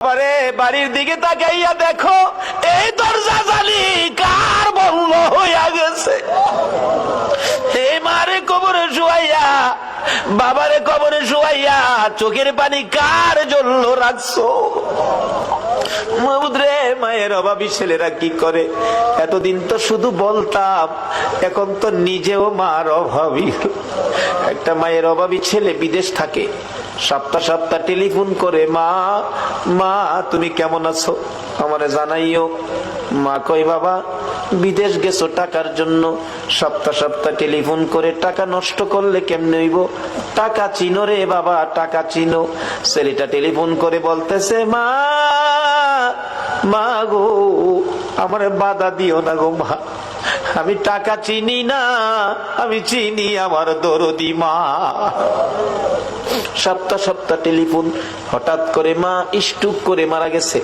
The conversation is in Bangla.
বাড়ির দিকে তাকাইয়া দেখো, এই দরজা জালি কার বন্ধ হইয়া গেছে। এই মারে কবরে শুয়াইয়া, বাবারে কবরে শুয়াইয়া, চোখের পানি কার জন্য রাখছো? মাহমুদ রে মায়ের অভাবী ছেলেরা কি করে? এতদিন তো শুধু বলতাম, এখন তো নিজেও মার অভাবী। একটা মায়ের অভাবী ছেলে বিদেশ থাকে, সপ্তাহ সপ্তাহ টেলিফোন করে, মা মা, তুমি কেমন আছো? আমারে জানাইও, মা কই বাবা, বিদেশ গেছো টাকার জন্য। সপ্তাহ সপ্তাহ টেলিফোন করে, টাকা নষ্ট করলে কেমনে হইব? টাকা চিনো রে বাবা, টাকা চিনো। ছেলেটা টেলিফোন করে বলতেছে, মা মা গো, আমার বাধা দিও না গো মা। আমি টাকা চিনি না, আমি চিনি আমার দরদি মা। সপ্তাহ সপ্তাহ টেলিফোন, হঠাৎ করে মা স্টুক করে মারা গেছে।